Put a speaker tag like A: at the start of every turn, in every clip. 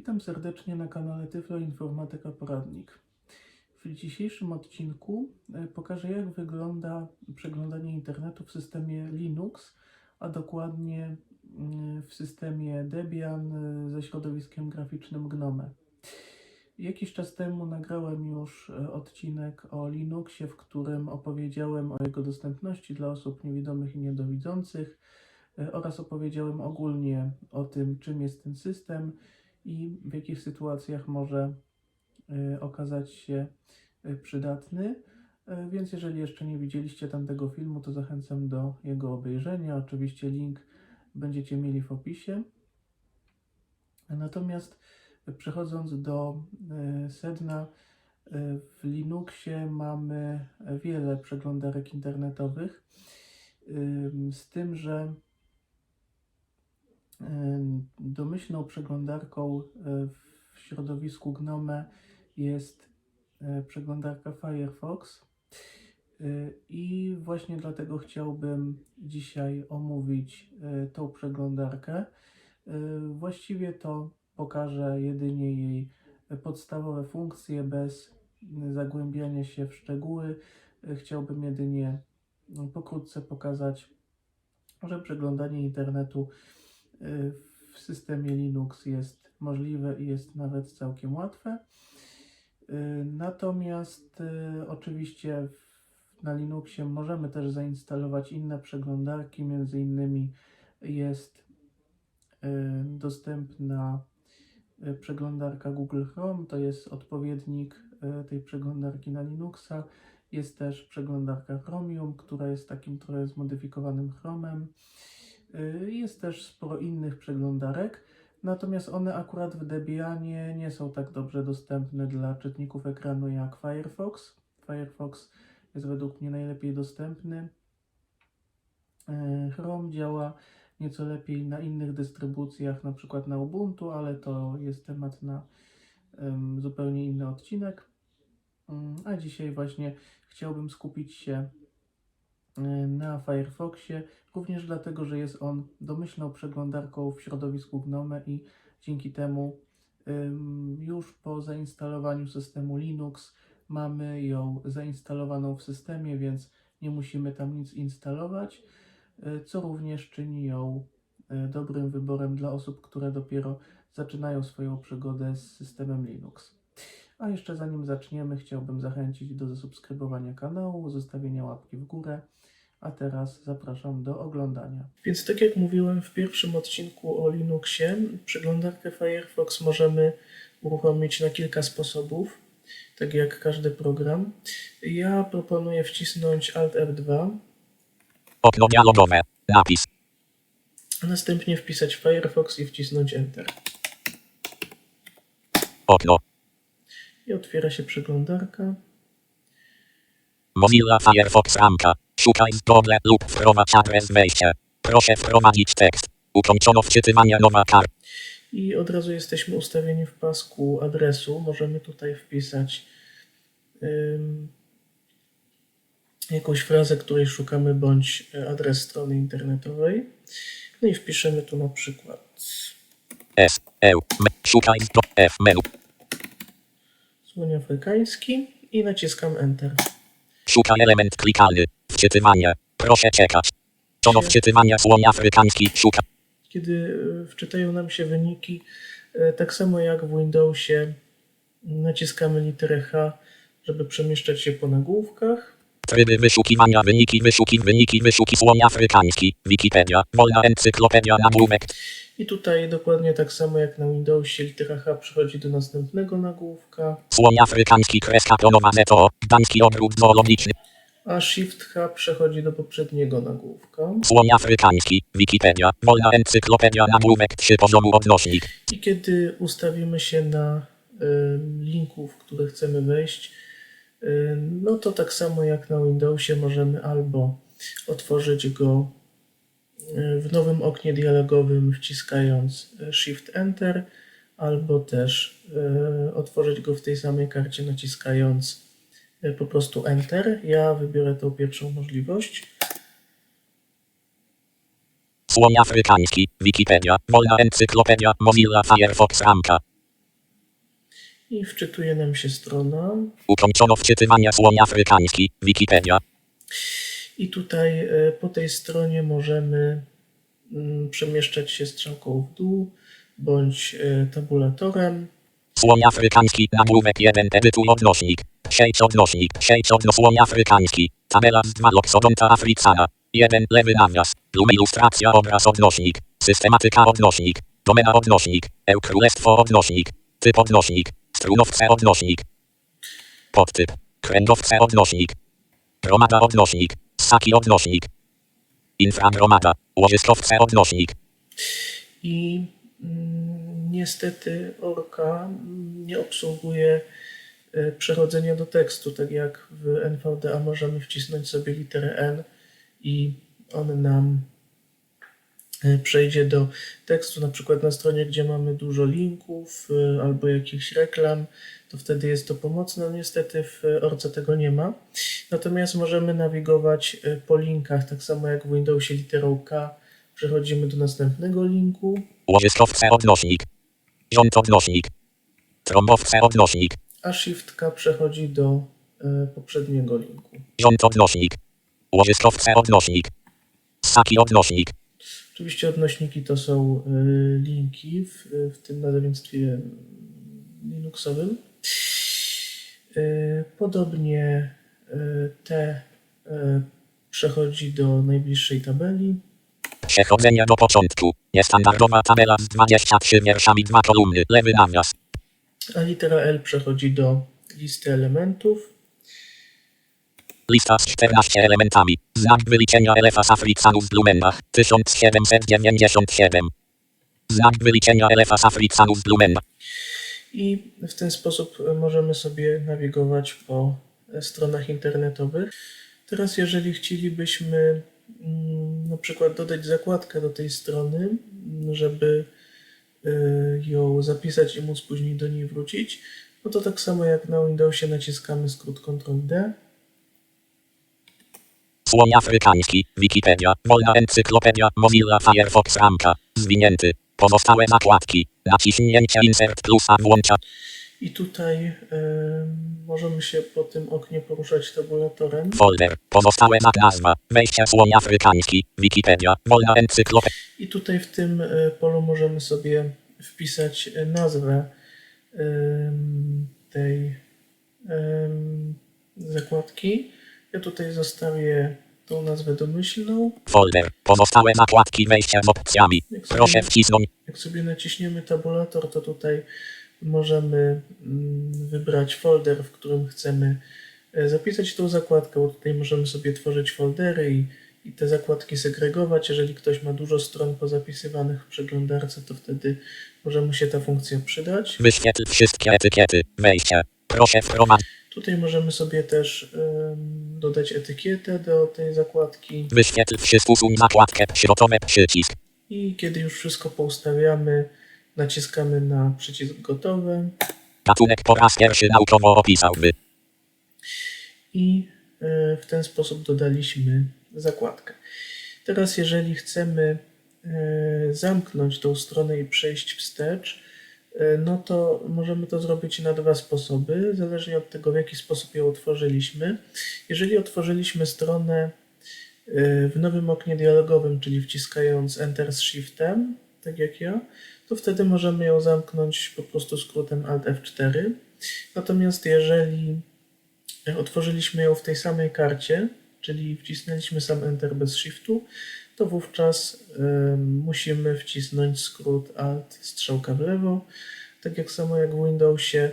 A: Witam serdecznie na kanale Tyflo Informatyka Poradnik. W dzisiejszym odcinku e, pokażę jak wygląda przeglądanie internetu w systemie Linux, a dokładnie mm, w systemie Debian e, ze środowiskiem graficznym Gnome. Jakiś czas temu nagrałem już e, odcinek o Linuxie, w którym opowiedziałem o jego dostępności dla osób niewidomych i niedowidzących oraz opowiedziałem ogólnie o tym, czym jest ten system i w jakich sytuacjach może e, okazać się e, przydatny. E, Więc jeżeli jeszcze nie widzieliście tamtego filmu, to zachęcam do jego obejrzenia. Oczywiście link będziecie mieli w opisie. Natomiast przechodząc do sedna, w Linuxie mamy wiele przeglądarek internetowych, z tym, że Domyślną przeglądarką e, w środowisku Gnome jest e, przeglądarka Firefox. E, I właśnie dlatego chciałbym dzisiaj omówić tą przeglądarkę. Właściwie to pokażę jedynie jej podstawowe funkcje bez zagłębiania się w szczegóły. Chciałbym jedynie pokrótce pokazać, że przeglądanie internetu w systemie Linux jest możliwe i jest nawet całkiem łatwe. Y, Natomiast y, oczywiście na Linuxie możemy też zainstalować inne przeglądarki, między innymi jest y, dostępna przeglądarka Google Chrome, to jest odpowiednik tej przeglądarki na Linuxa. Jest też przeglądarka Chromium, która jest takim trochę zmodyfikowanym Chromem. Y, Jest też sporo innych przeglądarek, natomiast one akurat w Debianie nie są tak dobrze dostępne dla czytników ekranu jak Firefox. Firefox jest według mnie najlepiej dostępny. Y, Chrome działa nieco lepiej na innych dystrybucjach, na przykład na Ubuntu, ale to jest temat na ym, zupełnie inny odcinek. Ym, A dzisiaj właśnie chciałbym skupić się na Firefoxie, również dlatego, że jest on domyślną przeglądarką w środowisku Gnome i dzięki temu już po zainstalowaniu systemu Linux mamy ją zainstalowaną w systemie, więc nie musimy tam nic instalować, y, co również czyni ją y, dobrym wyborem dla osób, które dopiero zaczynają swoją przygodę z systemem Linux. A jeszcze zanim zaczniemy, chciałbym zachęcić do zasubskrybowania kanału, zostawienia łapki w górę. A teraz zapraszam do oglądania. Więc tak jak mówiłem w pierwszym odcinku o Linuxie, przeglądarkę Firefox możemy uruchomić na kilka sposobów, tak jak każdy program. Ja proponuję wcisnąć Alt F2,
B: Okno dialogowe. Napis.
A: a następnie wpisać Firefox i wcisnąć Enter.
B: Okno.
A: I otwiera się przeglądarka.
B: Mozilla Firefox ramka. Szukaj z Google lub wprowadź adres wejścia. Proszę wprowadzić tekst. Ukończono wczytywanie nowa kar.
A: I od razu jesteśmy ustawieni w pasku adresu. Możemy tutaj wpisać ym, jakąś frazę, której szukamy, bądź e, adres strony internetowej. No i wpiszemy tu na przykład
B: S. E. M. Szukaj. F. Menu.
A: słoń afrykański i naciskam Enter.
B: Szukaj element klikalny. Wczytywanie. Proszę czekać. Czono wczytywania słoń afrykański. Szuka.
A: Kiedy e, wczytają nam się wyniki, e, tak samo jak w Windowsie, naciskamy literę H, żeby przemieszczać się po nagłówkach.
B: Tryby wyszukiwania wyniki wyszuki wyniki wyszuki słoń afrykański. Wikipedia. Wolna encyklopedia nagłówek.
A: I tutaj dokładnie tak samo jak na Windowsie litera H przechodzi do następnego nagłówka,
B: Słoń afrykański kreska klonowa ZO. Gdański ogród zoologiczny.
A: A Shift H przechodzi do poprzedniego nagłówka.
B: Słoń afrykański. Wikipedia. Wolna encyklopedia nagłówek 3 poziomu odnośnik.
A: I kiedy ustawimy się na y, linku, w który chcemy wejść, y, no to tak samo jak na Windowsie możemy albo otworzyć go y, w nowym oknie dialogowym wciskając y, Shift Enter, albo też y, otworzyć go w tej samej karcie naciskając po prostu Enter. Ja wybiorę tą pierwszą możliwość.
B: Słoń afrykański. Wikipedia. Wolna encyklopedia. Mozilla Firefox ramka.
A: I wczytuje nam się strona.
B: Ukończono wczytywanie słoń afrykański. Wikipedia.
A: I tutaj e, po tej stronie możemy mm, przemieszczać się strzałką w dół bądź e, tabulatorem.
B: Słoń afrykański. Nagłówek 1. Edytuj odnośnik. Sieć odnośnik. Sieć odno słoń afrykański. Tabela z 2 Loxodonta africana. 1. Lewy nawias. Lub ilustracja obraz odnośnik. Systematyka odnośnik. Domena odnośnik. EU królestwo odnośnik. Typ odnośnik. Strunowce odnośnik. Podtyp. Kręgowce odnośnik. Gromada odnośnik. Ssaki odnośnik. Infragromada. Łożyskowce odnośnik.
A: I mm, niestety Orca mm, nie obsługuje przechodzenia do tekstu, tak jak w NVDA możemy wcisnąć sobie literę N i on nam e, przejdzie do tekstu, na przykład na stronie, gdzie mamy dużo linków e, albo jakichś reklam, to wtedy jest to pomocne. No, niestety w Orce tego nie ma. Natomiast możemy nawigować e, po linkach, tak samo jak w Windowsie literą K. Przechodzimy do następnego linku,
B: Łożyskowce odnośnik. Rząd odnośnik. Trąbowce odnośnik.
A: A Shift K przechodzi do e, poprzedniego linku.
B: Rząd odnośnik. Łożyskowce odnośnik. Ssaki odnośnik.
A: Oczywiście odnośniki to są e, linki w, w tym nazewnictwie mm, Linuxowym. E, Podobnie te e, przechodzi do najbliższej tabeli.
B: Przechodzenie do początku. Niestandardowa tabela z 23 wierszami, dwa kolumny. Lewy nawias.
A: A litera L przechodzi do listy elementów.
B: Lista z 14 elementami. Znak wyliczenia Elefas Africanus Blumenbach. 1797. Znak wyliczenia Elefas Africanus Blumenbach.
A: I w ten sposób możemy sobie nawigować po stronach internetowych. Teraz, jeżeli chcielibyśmy mm, na przykład dodać zakładkę do tej strony, żeby ją zapisać i móc później do niej wrócić, no to tak samo jak na Windowsie naciskamy skrót Ctrl-D
B: Słoń afrykański. Wikipedia. Wolna encyklopedia. Mozilla Firefox ramka. Zwinięty. Pozostałe zakładki. Naciśnięcie Insert plus A włącza.
A: I tutaj em, możemy się po tym oknie poruszać tabulatorem.
B: Folder. Pozostałe nazwa. Wejście słoń afrykański. Wikipedia. Wolna encyklopedia.
A: I tutaj w tym e, polu możemy sobie wpisać e, nazwę em, tej zakładki. Ja tutaj zostawię tą nazwę domyślną.
B: Folder. Pozostałe zakładki. Wejście z opcjami.
A: Jak
B: Proszę wcisnąć.
A: jak sobie naciśniemy tabulator, to tutaj możemy mm, wybrać folder, w którym chcemy e, zapisać tą zakładkę, bo tutaj możemy sobie tworzyć foldery i, i te zakładki segregować. Jeżeli ktoś ma dużo stron pozapisywanych w przeglądarce, to wtedy może mu się ta funkcja przydać.
B: Wyświetl wszystkie etykiety. Wejście. Proszę wprowadzić.
A: Tutaj możemy sobie też dodać etykietę do tej zakładki
B: Wyświetl wszystko. Zakładkę. Środkowe przycisk.
A: i kiedy już wszystko poustawiamy, naciskamy na przycisk gotowe
B: Gatunek po raz pierwszy naukowo opisałby.
A: i e, w ten sposób dodaliśmy zakładkę. Teraz jeżeli chcemy e, zamknąć tą stronę i przejść wstecz, e, no to możemy to zrobić na dwa sposoby, zależnie od tego, w jaki sposób ją otworzyliśmy. Jeżeli otworzyliśmy stronę w nowym oknie dialogowym, czyli wciskając Enter z Shiftem, tak jak ja, to wtedy możemy ją zamknąć po prostu skrótem Alt F4. Natomiast jeżeli otworzyliśmy ją w tej samej karcie, czyli wcisnęliśmy sam Enter bez Shiftu, to wówczas em, musimy wcisnąć skrót Alt strzałka w lewo, tak jak samo jak w Windowsie,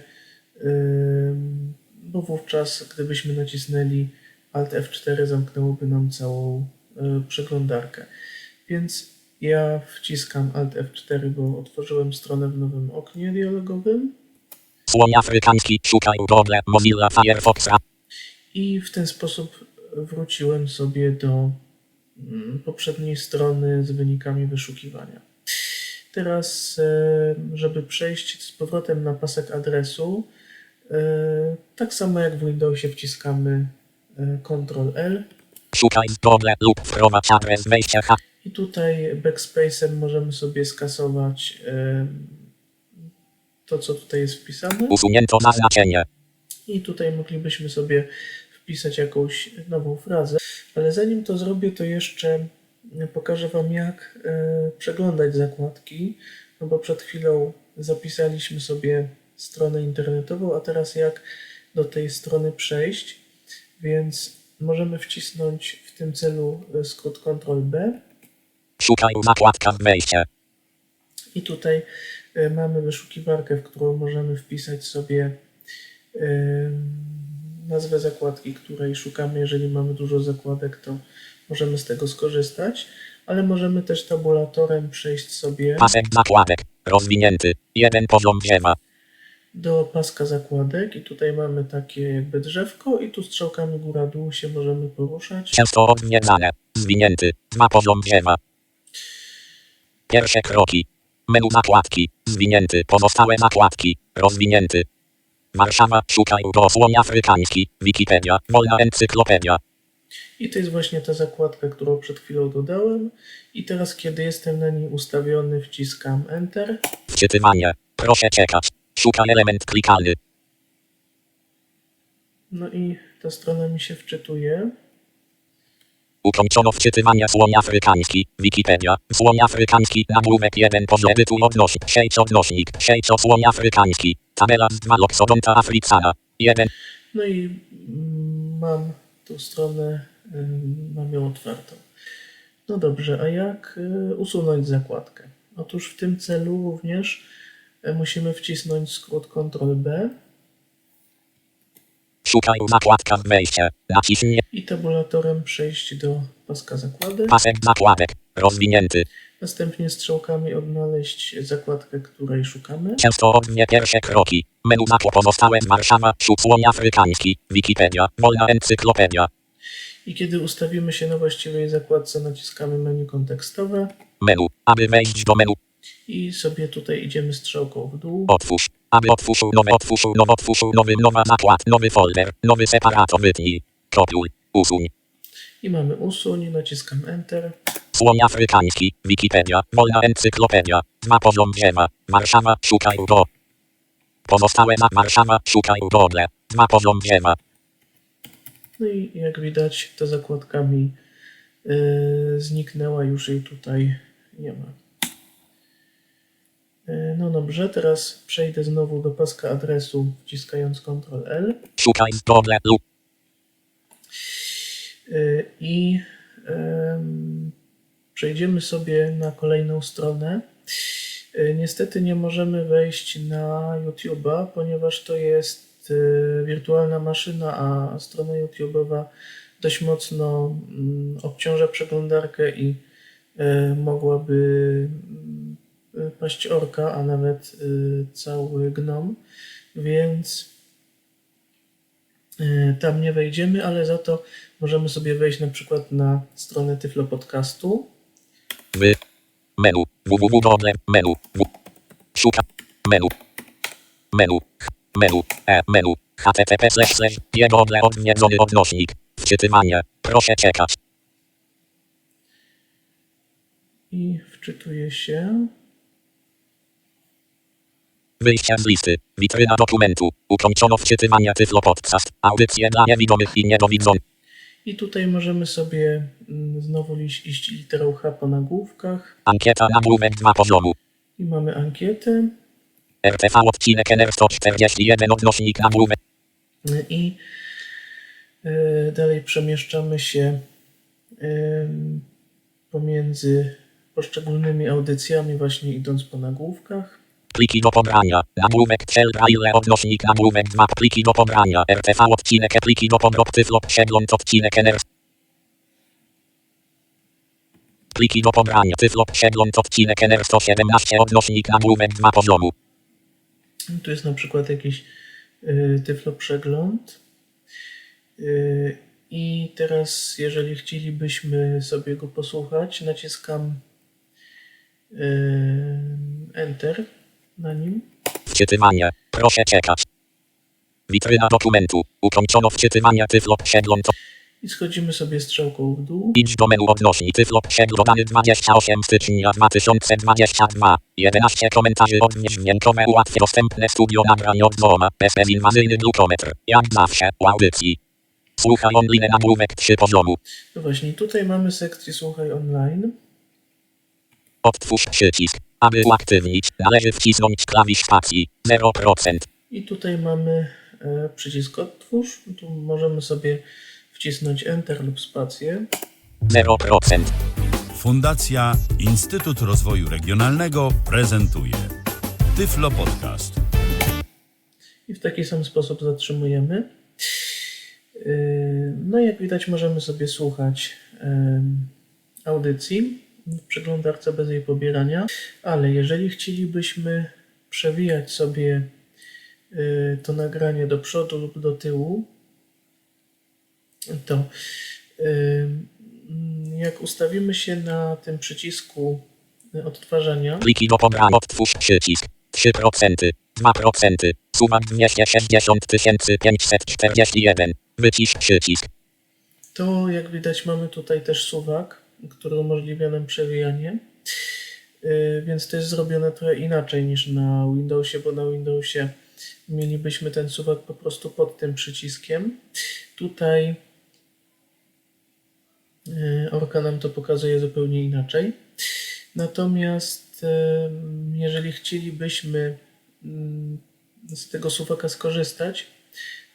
A: em, bo wówczas gdybyśmy nacisnęli Alt F4 zamknęłoby nam całą e, przeglądarkę. Więc ja wciskam Alt F4, bo otworzyłem stronę w nowym oknie dialogowym.
B: Słoń afrykański. Szukaj Google. Mozilla Firefox.
A: I w ten sposób wróciłem sobie do mm, poprzedniej strony z wynikami wyszukiwania. Teraz, żeby przejść z powrotem na pasek adresu, e, tak samo jak w Windowsie wciskamy e, Ctrl L
B: Szukaj z Google lub wprowadź adres wejścia H.
A: i tutaj backspace'em możemy sobie skasować to, co tutaj jest wpisane.
B: Usunięto zaznaczenie.
A: I tutaj moglibyśmy sobie wpisać jakąś nową frazę. Ale zanim to zrobię, to jeszcze pokażę Wam, jak e, przeglądać zakładki. No bo przed chwilą zapisaliśmy sobie stronę internetową, a teraz jak do tej strony przejść. Więc możemy wcisnąć w tym celu skrót Ctrl B.
B: Szukaj w zakładkach wejście.
A: I tutaj e, mamy wyszukiwarkę, w którą możemy wpisać sobie em, nazwę zakładki, której szukamy. Jeżeli mamy dużo zakładek, to możemy z tego skorzystać, ale możemy też tabulatorem przejść sobie
B: Pasek zakładek. Rozwinięty. Jeden poziom drzewa.
A: do paska zakładek i tutaj mamy takie jakby drzewko i tu strzałkami góra-dół się możemy poruszać.
B: Często odwiedzane. Zwinięty. Dwa poziom drzewa. Pierwsze kroki. Menu zakładki. Zwinięty. Pozostałe zakładki. Rozwinięty. Warszawa. Szukaj dosłoń afrykański. Wikipedia. Wolna encyklopedia.
A: I to jest właśnie ta zakładka, którą przed chwilą dodałem. I teraz, kiedy jestem na niej ustawiony, wciskam Enter.
B: Wczytywanie. Proszę czekać. Szukaj element klikalny.
A: No i ta strona mi się wczytuje.
B: Ukończono wczytywanie słoń afrykański. Wikipedia. Słoń afrykański. Nagłówek 1 poziom edytu odnośnik. 6 odnośnik. 6 słoń afrykański. Tabela z 2 loksodonta africana. 1.
A: No i mm, mam tą stronę, ym, mam ją otwartą. No dobrze, a jak y, usunąć zakładkę? Otóż w tym celu również y, musimy wcisnąć skrót Ctrl B
B: Szukaj w zakładkach wejście. Naciśnij
A: i tabulatorem przejść do paska zakładek.
B: pasek zakładek. Rozwinięty.
A: Następnie strzałkami odnaleźć zakładkę, której szukamy.
B: Często odwie pierwsze kroki. Menu zakład pozostałe Warszawa. Szuk słoń afrykański. Wikipedia. Wolna encyklopedia.
A: I kiedy ustawimy się na właściwej zakładce, naciskamy menu kontekstowe
B: Menu. Aby wejść do menu.
A: i sobie tutaj idziemy strzałką w dół.
B: Otwórz. Aby otworzył nowe otworzył nowy otworzył nowy nowa zakład. Nowy folder. Nowy separator wytnij. Kopiuj. Usuń.
A: I mamy usuń, naciskam Enter.
B: Słoń afrykański. Wikipedia. Wolna encyklopedia. Dwa poziom drzewa. Warszawa. Szukaj go. Pozostałe na Warszawa. Szukaj Google. Dwa poziom drzewa.
A: No i jak widać, ta zakładka mi yy, zniknęła, już jej tutaj nie ma. Yy, no dobrze, teraz przejdę znowu do paska adresu, wciskając Ctrl L
B: Szukaj w lub
A: yy, i em, przejdziemy sobie na kolejną stronę. Yy, niestety nie możemy wejść na YouTube'a, ponieważ to jest wirtualna maszyna, a strona YouTube'owa dość mocno mm, obciąża przeglądarkę i mogłaby mm, paść orka, a nawet y, cały gnom, więc y, tam nie wejdziemy, ale za to możemy sobie wejść na przykład na stronę Tyflo Podcastu.
B: wy. Menu. www. Menu. W. Szuka. Menu. Menu. Menu. E. Menu. http slash slash. Google odwiedzony odnośnik. Wczytywanie. Proszę czekać.
A: I wczytuje się.
B: Wyjście z listy. Witryna dokumentu. Ukończono wczytywanie Tyflo Podcast. Audycje dla niewidomych i niedowidzących.
A: I tutaj możemy sobie mm, znowu iść, iść literą H po nagłówkach.
B: Ankieta nagłówek 2 poziomu.
A: I mamy ankietę.
B: RTV odcinek NR 141 odnośnik nagłówek.
A: I e, dalej przemieszczamy się em, pomiędzy poszczególnymi audycjami, właśnie idąc po nagłówkach.
B: Pliki do pobrania. Nagłówek cel braille odnośnik nagłówek 2 pliki do pobrania. RTV odcinek pliki do pobrania. Tyflo przegląd odcinek NR. Pliki do pobrania. Tyflo przegląd odcinek NR 117 odnośnik nagłówek 2 poziomu.
A: Tu jest na przykład jakiś y, tyflo przegląd. Y, I teraz, jeżeli chcielibyśmy sobie go posłuchać, naciskam y, Enter na nim.
B: Wczytywanie. Proszę czekać. Witryna dokumentu. Ukończono wczytywanie Tyflo przegląd.
A: I schodzimy sobie strzałką w dół.
B: Idź do menu odnośnik Tyflop 7 dodany 28 stycznia 2022. 11 komentarzy odnieść dźwiękowe ułatwi dostępne studio nagrań od Zoma. Bezbezinwazyjny glukometr. Jak zawsze, u audycji. Słuchaj online nagłówek 3 poziomu.
A: No właśnie, tutaj mamy sekcję Słuchaj online.
B: Odtwórz przycisk. Aby uaktywnić, należy wcisnąć klawisz spacji. 0%.
A: I tutaj mamy e, przycisk Odtwórz. Tu możemy sobie wcisnąć Enter lub spację.
B: 0%.
C: Fundacja Instytut Rozwoju Regionalnego prezentuje Tyflo Podcast.
A: I w taki sam sposób zatrzymujemy. Yy, No i jak widać możemy sobie słuchać audycji w przeglądarce bez jej pobierania, ale jeżeli chcielibyśmy przewijać sobie yy, to nagranie do przodu lub do tyłu, to yy, jak ustawimy się na tym przycisku odtwarzania,
B: Pliki do pobrania. Odtwórz przycisk. 3%. 2%. Suwak 260 541. Wycisz przycisk.
A: To jak widać mamy tutaj też suwak, który umożliwia nam przewijanie. Yy, Więc to jest zrobione trochę inaczej niż na Windowsie, bo na Windowsie mielibyśmy ten suwak po prostu pod tym przyciskiem. Tutaj yy, Orka nam to pokazuje zupełnie inaczej. Natomiast yy, jeżeli chcielibyśmy mm, z tego suwaka skorzystać,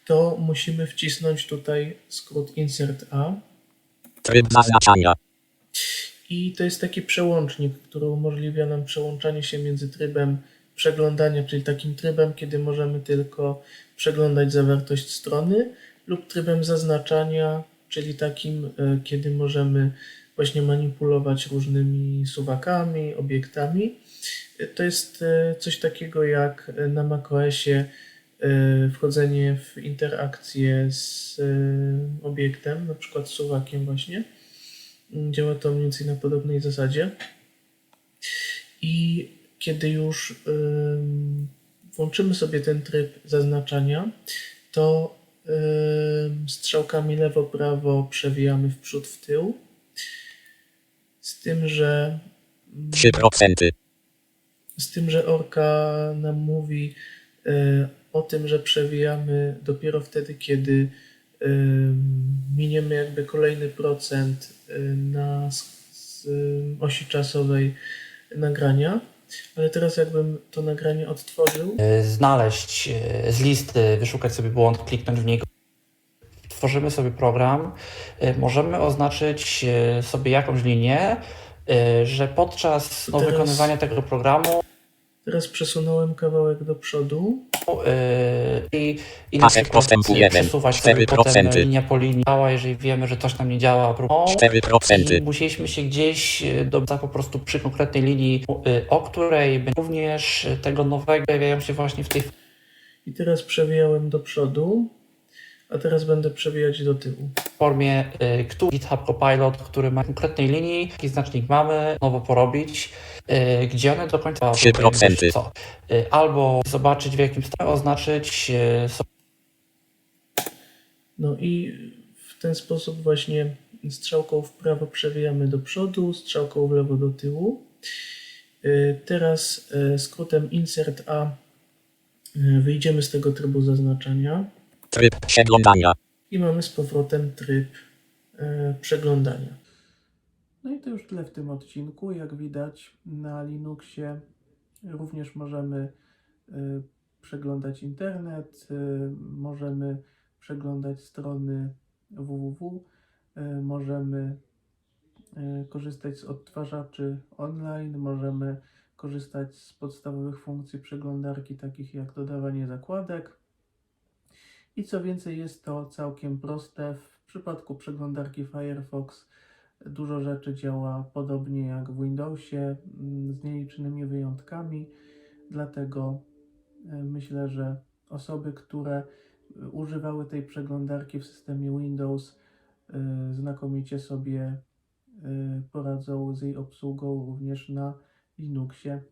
A: to musimy wcisnąć tutaj skrót Insert A.
B: Tryb zaznaczania.
A: I to jest taki przełącznik, który umożliwia nam przełączanie się między trybem przeglądania, czyli takim trybem, kiedy możemy tylko przeglądać zawartość strony, lub trybem zaznaczania, czyli takim, e, kiedy możemy właśnie manipulować różnymi suwakami, obiektami. E, To jest e, coś takiego jak na macOSie wchodzenie w interakcję z obiektem, na przykład suwakiem właśnie. Mm, Działa to mniej więcej na podobnej zasadzie. I kiedy już ym, włączymy sobie ten tryb zaznaczania, to strzałkami lewo-prawo przewijamy w przód, w tył. Z tym, że
B: 3%.
A: z tym, że orka nam mówi e, o tym, że przewijamy dopiero wtedy, kiedy miniemy jakby kolejny procent e, na osi czasowej nagrania. Ale teraz jakbym to nagranie odtworzył,
D: e, znaleźć e, z listy, wyszukać sobie błąd, kliknąć w niego. Tworzymy sobie program, e, możemy oznaczyć sobie jakąś linię, że podczas no,
A: Teraz-
D: wykonywania tego programu
A: teraz przesunąłem kawałek do przodu.
D: E, i, i na
B: Pasek
D: przykład
B: postępu jeden.
D: przesuwać sobie
B: 4%.
D: potem linia po linii, działa, jeżeli wiemy, że coś nam nie działa. próbą.
B: 4%.
D: I musieliśmy się gdzieś e, dobrać po prostu przy konkretnej linii, e, o której również tego nowego pojawiają się właśnie w tej
A: I teraz przewijałem do przodu, a teraz będę przewijać do tyłu.
D: formie y, GitHub Copilot, który ma konkretnej linii, jaki znacznik mamy, nowo porobić, y, gdzie one do końca
B: 3%.
D: co. Y, Albo zobaczyć w jakim stanie, oznaczyć sobie
A: No i w ten sposób właśnie strzałką w prawo przewijamy do przodu, strzałką w lewo do tyłu. Teraz skrótem Insert A wyjdziemy z tego trybu zaznaczania
B: Tryb przeglądania.
A: i mamy z powrotem tryb przeglądania. No i to już tyle w tym odcinku. Jak widać na Linuxie również możemy y, przeglądać internet, y, możemy przeglądać strony www, y, możemy korzystać z odtwarzaczy online, możemy korzystać z podstawowych funkcji przeglądarki, takich jak dodawanie zakładek. I co więcej, jest to całkiem proste. W przypadku przeglądarki Firefox dużo rzeczy działa podobnie jak w Windowsie, mm, z nielicznymi wyjątkami. Dlatego e, myślę, że osoby, które e, używały tej przeglądarki w systemie Windows, e, znakomicie sobie poradzą z jej obsługą również na Linuxie.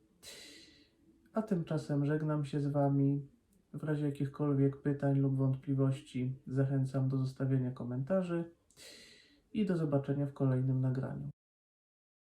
A: A tymczasem żegnam się z Wami. W razie jakichkolwiek pytań lub wątpliwości zachęcam do zostawienia komentarzy. I do zobaczenia w kolejnym nagraniu.